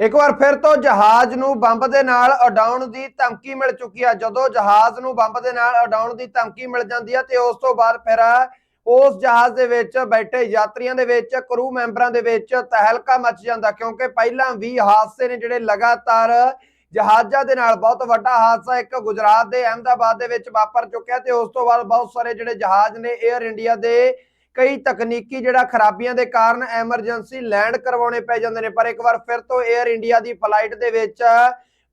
ਇੱਕ ਵਾਰ ਫਿਰ ਤੋਂ ਜਹਾਜ਼ ਨੂੰ ਬੰਬ ਦੇ ਨਾਲ ਉਡਾਉਣ ਦੀ ਧਮਕੀ ਮਿਲ ਚੁੱਕੀ ਹੈ ਜਦੋਂ ਜਹਾਜ਼ ਨੂੰ ਬੰਬ ਦੇ ਨਾਲ ਉਡਾਉਣ ਦੀ ਧਮਕੀ ਮਿਲ ਜਾਂਦੀ ਹੈ ਤੇ ਉਸ ਤੋਂ ਬਾਅਦ ਫਿਰ ਉਸ ਜਹਾਜ਼ ਦੇ ਵਿੱਚ ਬੈਠੇ ਯਾਤਰੀਆਂ ਦੇ ਵਿੱਚ ਕਰੂ ਮੈਂਬਰਾਂ ਦੇ ਵਿੱਚ ਤਹਿਲਕਾ ਮਚ ਜਾਂਦਾ ਕਿਉਂਕਿ ਪਹਿਲਾਂ ਵੀ ਹਾਦਸੇ ਨੇ ਜਿਹੜੇ ਲਗਾਤਾਰ ਜਹਾਜ਼ਾਂ ਦੇ ਨਾਲ ਬਹੁਤ ਵੱਡਾ ਹਾਦਸਾ ਇੱਕ ਗੁਜਰਾਤ ਦੇ ਅਹਿਮਦਾਬਾਦ ਦੇ ਵਿੱਚ ਵਾਪਰ ਚੁੱਕਿਆ ਤੇ ਉਸ ਤੋਂ ਬਾਅਦ ਬਹੁਤ ਸਾਰੇ ਜਿਹੜੇ ਜਹਾਜ਼ ਨੇ 에ਅਰ ਇੰਡੀਆ ਦੇ ਕਈ ਤਕਨੀਕੀ ਜਿਹੜਾ ਖਰਾਬੀਆਂ ਦੇ ਕਾਰਨ ਐਮਰਜੈਂਸੀ ਲੈਂਡ ਕਰਵਾਉਣੇ ਪੈ ਜਾਂਦੇ ਨੇ, ਪਰ ਇੱਕ ਵਾਰ ਫਿਰ ਤੋਂ 에ਅਰ ਇੰਡੀਆ ਦੀ ਫਲਾਈਟ ਦੇ ਵਿੱਚ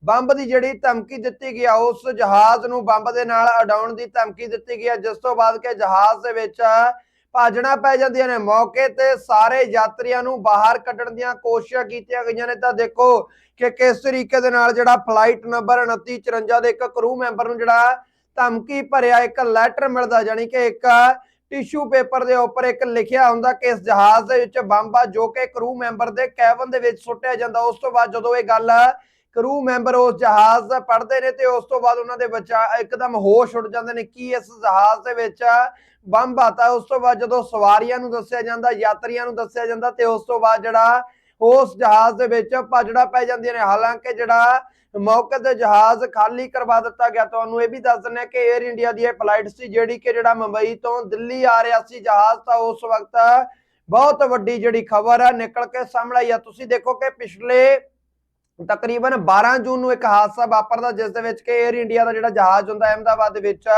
ਬੰਬ ਦੀ ਜਿਹੜੀ ਧਮਕੀ ਦਿੱਤੀ ਗਈ ਆ, ਉਸ ਜਹਾਜ਼ ਨੂੰ ਬੰਬ ਦੇ ਨਾਲ ਉਡਾਉਣ ਦੀ ਧਮਕੀ ਦਿੱਤੀ ਗਈ ਆ, ਜਿਸ ਤੋਂ ਬਾਅਦ ਕਿ ਜਹਾਜ਼ ਦੇ ਵਿੱਚ ਭਾਜਣਾ ਪੈ ਜਾਂਦੀਆਂ ਨੇ। ਮੌਕੇ ਤੇ ਸਾਰੇ ਯਾਤਰੀਆਂ ਨੂੰ ਬਾਹਰ ਕੱਢਣ ਦੀਆਂ ਕੋਸ਼ਿਸ਼ਾਂ ਕੀਤੀਆਂ ਗਈਆਂ ਨੇ। ਤਾਂ ਦੇਖੋ ਕਿ ਕਿਸ ਤਰੀਕੇ ਦੇ ਨਾਲ ਜਿਹੜਾ ਫਲਾਈਟ ਨੰਬਰ 2954 ਦੇ ਇੱਕ ਕਰੂ ਮੈਂਬਰ ਨੂੰ ਜਿਹੜਾ ਧਮਕੀ ਭਰਿਆ ਇੱਕ ਲੈਟਰ ਮਿਲਦਾ ਜਾਨੀ ਕਿ ਇੱਕ ਟਿਸ਼ੂ ਪੇਪਰ ਦੇ ਉੱਪਰ ਇੱਕ ਲਿਖਿਆ ਹੁੰਦਾ ਕਿ ਇਸ ਜਹਾਜ਼ ਦੇ ਵਿੱਚ ਬੰਬ ਆ ਜੋ ਕਿ ਕਰੂ ਮੈਂਬਰ ਦੇ ਕੈਬਨ ਦੇ ਵਿੱਚ ਸੁੱਟਿਆ ਜਾਂਦਾ, ਉਸ ਤੋਂ ਬਾਅਦ ਜਦੋਂ ਇਹ ਗੱਲ ਕਰੂ ਮੈਂਬਰ ਉਸ ਜਹਾਜ਼ ਦਾ ਪੜਦੇ ਨੇ ਤੇ ਉਸ ਤੋਂ ਬਾਅਦ ਉਹਨਾਂ ਦੇ ਬੱਚਾ ਇੱਕਦਮ ਹੋਸ਼ ਉੱਡ ਜਾਂਦੇ ਨੇ ਕੀ ਇਸ ਜਹਾਜ਼ ਦੇ ਵਿੱਚ ਬੰਬ ਆਤਾ ਉਸ ਤੋਂ ਬਾਅਦ ਜਦੋਂ ਸਵਾਰੀਆਂ ਨੂੰ ਦੱਸਿਆ ਜਾਂਦਾ, ਯਾਤਰੀਆਂ ਨੂੰ ਦੱਸਿਆ ਜਾਂਦਾ ਤੇ ਉਸ ਤੋਂ ਬਾਅਦ ਜਿਹੜਾ ਉਸ ਜਹਾਜ਼ ਦੇ ਵਿੱਚ ਭਜੜਾ ਪੈ ਜਾਂਦੀਆਂ ਨੇ। ਹਾਲਾਂਕਿ ਜਿਹੜਾ ਮੌਕੇ ਤੇ ਜਹਾਜ਼ ਖਾਲੀ ਕਰਵਾ ਦਿੱਤਾ ਗਿਆ। ਤੁਹਾਨੂੰ ਇਹ ਵੀ ਦੱਸ ਦਿੰਦੇ ਕਿ 에ਅਰ ਇੰਡੀਆ ਦੀ ਇਹ ਫਲਾਈਟ ਸੀ ਜਿਹੜੀ ਕਿ ਜਿਹੜਾ ਮੁੰਬਈ ਤੋਂ ਦਿੱਲੀ ਆ ਰਿਹਾ ਸੀ ਜਹਾਜ਼, ਤਾਂ ਉਸ ਵਕਤ ਬਹੁਤ ਵੱਡੀ ਜਿਹੜੀ ਖਬਰ ਹੈ ਨਿਕਲ ਕੇ ਸਾਹਮਣੇ ਆਈ ਆ। ਤੁਸੀਂ ਦੇਖੋ ਕਿ ਪਿਛਲੇ ਤਕਰੀਬਨ 12 ਜੂਨ ਨੂੰ ਇੱਕ ਹਾਦਸਾ ਵਾਪਰਦਾ, ਜਿਸ ਦੇ ਵਿੱਚ ਕਿ 에ਅਰ ਇੰਡੀਆ ਦਾ ਜਿਹੜਾ ਜਹਾਜ਼ ਹੁੰਦਾ, ਅਹਿਮਦਾਬਾਦ ਦੇ ਵਿੱਚ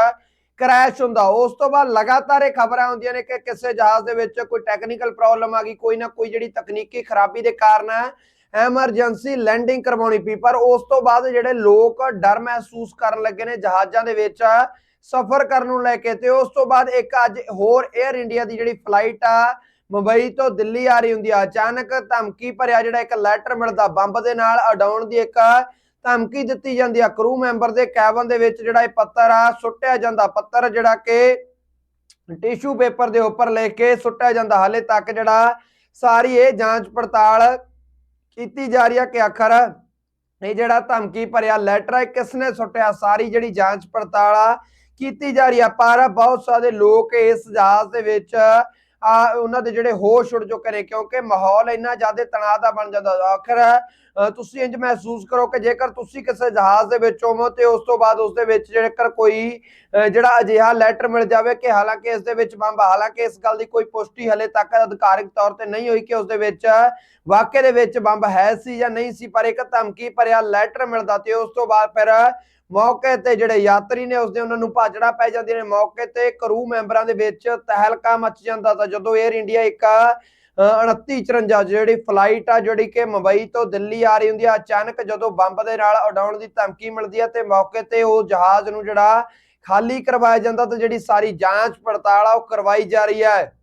ਕ੍ਰੈਸ਼ ਹੁੰਦਾ। ਉਸ ਤੋਂ ਬਾਅਦ ਲਗਾਤਾਰ ਇਹ ਖਬਰਾਂ ਆਉਂਦੀਆਂ ਨੇ ਕਿ ਕਿਸੇ ਜਹਾਜ਼ ਦੇ ਵਿੱਚ ਕੋਈ ਟੈਕਨੀਕਲ ਪ੍ਰੋਬਲਮ ਆ ਗਈ, ਕੋਈ ਨਾ ਕੋਈ ਜਿਹੜੀ ਤਕਨੀਕੀ ਖਰਾਬੀ ਦੇ ਕਾਰਨ ਐਮਰਜੈਂਸੀ ਲੈਂਡਿੰਗ ਕਰਵਾਉਣੀ ਪਈ, ਪਰ ਉਸ ਤੋਂ ਬਾਅਦ ਜਿਹੜੇ ਲੋਕ ਡਰ ਮਹਿਸੂਸ ਕਰਨ ਲੱਗੇ ਨੇ, ਜਹਾਜ਼ਾਂ ਦੇ ਵਿੱਚ ਸਫ਼ਰ ਕਰਨ ਨੂੰ ਲੈ ਕੇ, ਤੇ ਉਸ ਤੋਂ ਬਾਅਦ ਇੱਕ ਅੱਜ ਹੋਰ 에ਅਰ ਇੰਡੀਆ ਦੀ ਜਿਹੜੀ ਫਲਾਈਟ ਆ, ਮੁੰਬਈ ਤੋਂ ਦਿੱਲੀ ਆ ਰਹੀ ਹੁੰਦੀ ਆ, ਅਚਾਨਕ ਧਮਕੀ ਭਰਿਆ ਜਿਹੜਾ ਇੱਕ ਲੈਟਰ ਮਿਲਦਾ ਬੰਬ ਦੇ ਨਾਲ ਉਡਾਉਣ ਦੀ ਇੱਕ ਧਮਕੀ ਦਿੱਤੀ ਜਾਂਦੀ ਆ। ਕਰੂ ਮੈਂਬਰ ਦੇ ਕੈਬਨ ਦੇ ਵਿੱਚ ਜਿਹੜਾ ਇਹ ਪੱਤਰ ਆ, ਸੁੱਟਿਆ ਜਾਂਦਾ। ਪੱਤਰ ਜਿਹੜਾ ਕਿ ਟਿਸ਼ੂ ਪੇਪਰ ਦੇ ਉੱਪਰ ਲਿਖ ਕੇ ਸੁੱਟਿਆ ਜਾਂਦਾ। ਹਾਲੇ ਤੱਕ ਜਿਹੜਾ ਸਾਰੀ ਇਹ ਜਾਂਚ ਪੜਤਾਲ ਕੀਤੀ ਜਾ ਰਹੀ ਹੈ ਕਿ ਆਖਰ ਇਹ ਜਿਹੜਾ ਧਮਕੀ ਭਰਿਆ ਲੈਟਰ ਹੈ ਕਿਸ ਨੇ ਸੁੱਟਿਆ? ਸਾਰੀ ਜਿਹੜੀ ਜਾਂਚ ਪੜਤਾਲ ਆ ਕੀਤੀ ਜਾ ਰਹੀ ਆ, ਪਰ ਬਹੁਤ ਸਾਰੇ ਲੋਕ ਇਸ ਜਹਾਜ਼ ਦੇ ਵਿੱਚ ਉਹਨਾਂ ਦੇ ਜਿਹੜੇ ਹੋਸ਼ ਉੱਡ ਚੁੱਕੇ ਨੇ ਕਿਉਂਕਿ ਮਾਹੌਲ ਇੰਨਾ ਜ਼ਿਆਦਾ ਤਣਾਅ ਦਾ ਬਣ ਜਾਂਦਾ। ਆਖਰ ਤੁਸੀਂ ਇੰਜ ਮਹਿਸੂਸ ਕਰੋ ਕਿ ਜੇਕਰ ਤੁਸੀਂ ਕਿਸੇ ਜਹਾਜ਼ ਦੇ ਵਿੱਚ ਹੋਵੋ ਤੇ ਉਸ ਤੋਂ ਬਾਅਦ ਉਸ ਦੇ ਵਿੱਚ ਜੇਕਰ ਕੋਈ ਜਿਹੜਾ ਅਜਿਹਾ ਲੈਟਰ ਮਿਲ ਜਾਵੇ ਕਿ ਹਾਲਾਂਕਿ ਇਸ ਦੇ ਵਿੱਚ ਬੰਬ, ਹਾਲਾਂਕਿ ਇਸ ਗੱਲ ਦੀ ਕੋਈ ਪੁਸ਼ਟੀ ਹਲੇ ਤੱਕ ਅਧਿਕਾਰਿਕ ਤੌਰ ਤੇ ਨਹੀਂ ਹੋਈ ਕਿ ਉਸ ਦੇ ਵਿੱਚ ਵਾਕਿਆ ਦੇ ਵਿੱਚ ਬੰਬ ਹੈ ਸੀ ਜਾਂ ਨਹੀਂ ਸੀ, ਪਰ ਇੱਕ ਧਮਕੀ ਭਰਿਆ ਲੈਟਰ ਮਿਲਦਾ ਤੇ ਉਸ ਤੋਂ ਬਾਅਦ ਫਿਰ ਮੌਕੇ ਤੇ ਜਿਹੜੇ ਯਾਤਰੀ ਨੇ ਉਸਦੇ ਉਹਨਾਂ ਨੂੰ ਭਾਜੜਾ ਪੈ ਜਾਂਦੀਆਂ ਨੇ। ਮੌਕੇ ਤੇ ਕਰੂ ਮੈਂਬਰਾਂ ਦੇ ਵਿੱਚ ਤਹਿਲਕਾ ਮਚ ਜਾਂਦਾ ਤਾਂ ਜਦੋਂ 에ਅਰ ਇੰਡੀਆ ਇੱਕ ਅ, 2954 ਜਿਹੜੀ ਫਲਾਈਟ ਆ ਜਿਹੜੀ ਕਿ ਮੁੰਬਈ ਤੋਂ ਦਿੱਲੀ ਆ ਰਹੀ ਹੁੰਦੀ ਆ ਅਚਾਨਕ ਜਦੋਂ ਬੰਬ ਦੇ ਨਾਲ ਉਡਾਉਣ ਦੀ ਧਮਕੀ ਮਿਲਦੀ ਆ ਤੇ ਮੌਕੇ ਤੇ ਉਹ ਜਹਾਜ਼ ਨੂੰ ਜਿਹੜਾ ਖਾਲੀ ਕਰਵਾਇਆ ਜਾਂਦਾ ਤਾਂ ਜਿਹੜੀ ਸਾਰੀ ਜਾਂਚ ਪੜਤਾਲ ਆ ਉਹ ਕਰਵਾਈ ਜਾ ਰਹੀ ਹੈ।